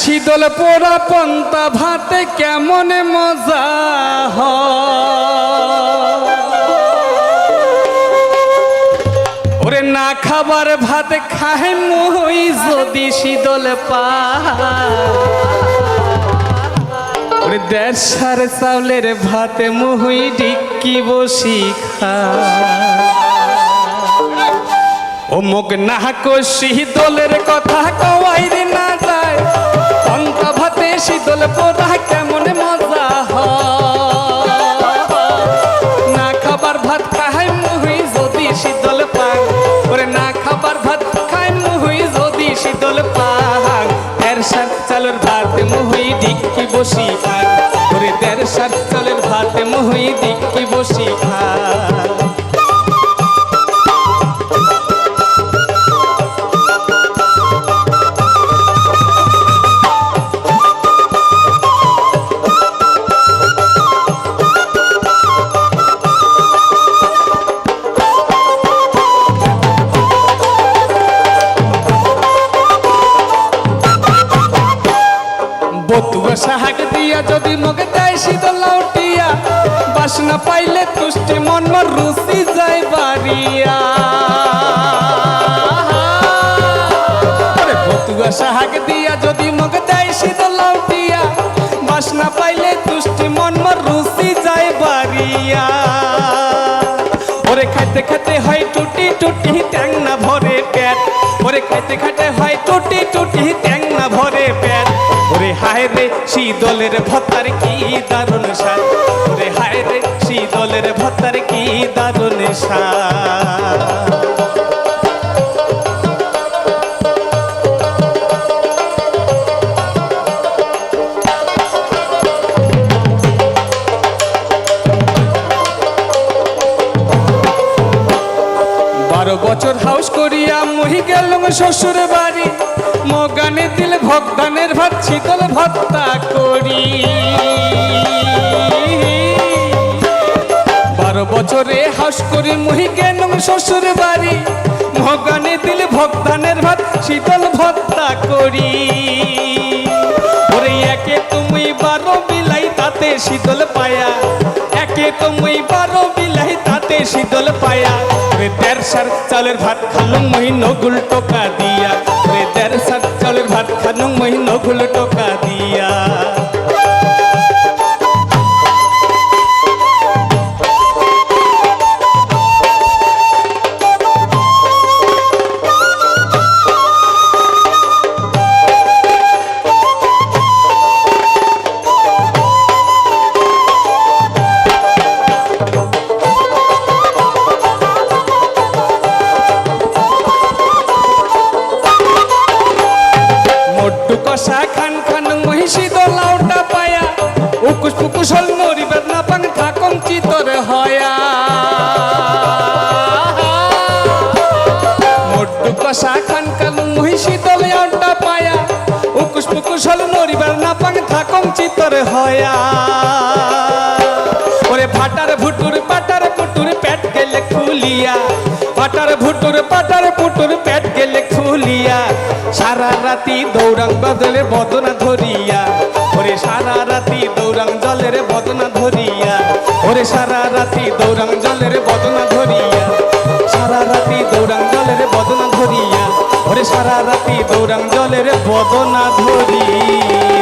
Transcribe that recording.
শীতল পোড়া পন্তা ভাতে কেমন মজা হয়। ওরে না খাবার ভাত খাই মুই যদি শীতল পা ওরে দেড় চাউলের ভাতে মুহুই ডিক্কি বসি খা ও মুখ না কষি দোলের কথা কওয়াই না যায়। শীতল পোড়া কেমন মজা না খাবার ভাত খাই মুহুই যদি শীতল পান ওরে না খাবার ভাত খাই মুহুই যদি শীতল পান এর সাত চালের ভাত মুহুই ডিক্কি বসি খান ওরে দেড় সাত চালের ভাত মুহুই ডিক্কি বসি খান সাহাগ দিয়া যদি মগে দেয় শীতল লাউটিয়া, বাসনা পাইলে তুষ্টি মন মর রুচি যায় বাড়িয়া। বতুয়া সাহাগ দিয়া যদি মগে দেয় শীতল লাউটিয়া, বাসনা পাইলে তুষ্টি মন মর রুচি যায় বাড়িয়া। ওরে খাইতে খাইতে হয় টুটি টুটি ট্যাং না ভরে পেট, ওরে খাইতে খাইতে হয় টুটি টুটি ট্যাং না ভরে পেট। হায় রে শীতলের ভত্তার কি দারুণ স্বাদ? ওরে হায় রে শীতলের ভত্তার কি দারুণ বারো বছর হাউস করিয়া মহি গেলুম শ্বশুর বাড়ি মগানে দিল ভগদানের ভাত শীতল ভত্তা করি। বারো বছরে হাউস করি, মহি গেলুম শ্বশুর বাড়ি। মগানে দিল ভগদানের ভাত, শীতল ভত্তা করি। ওরে একে তুমি বারো বিলাই, তাতে শীতল পায়া। একে তুমি বারো বিলাই, তাতে শীতল পায়া। রে দেড় চালের ভাত খালুম মহি নগুল টোকা দিয়া। রে দেড় চালের ভাত খালুম মহি নগুল টোকা দিয়া। হল নরিবার না পান থাকম চিতর হয়া। মোট্টু কষা খান খান মহিষি দোলাউটা পায়া। উকুস পুকুস হল নরিবার না পান থাকম চিতর হয়া। ওরে ফাটার ভুটুর পাটার পুটুর পেট গেলে খুলিয়া। পাটার ভুটুর পাটার পুটুর পেট গেলে খুলিয়া। সারা রাতি দৌড়াং বদলে বদনা ধরিয়া। ওরে সারা রাতি ওরে সারা রাতি দৌড়াং জলের বদনা ধরিয়া। সারা রাতি দৌড়াং জলের বদনা ধরিয়া। ওরে সারা রাতি দৌড়াং জলের বদনা ধরিয়া।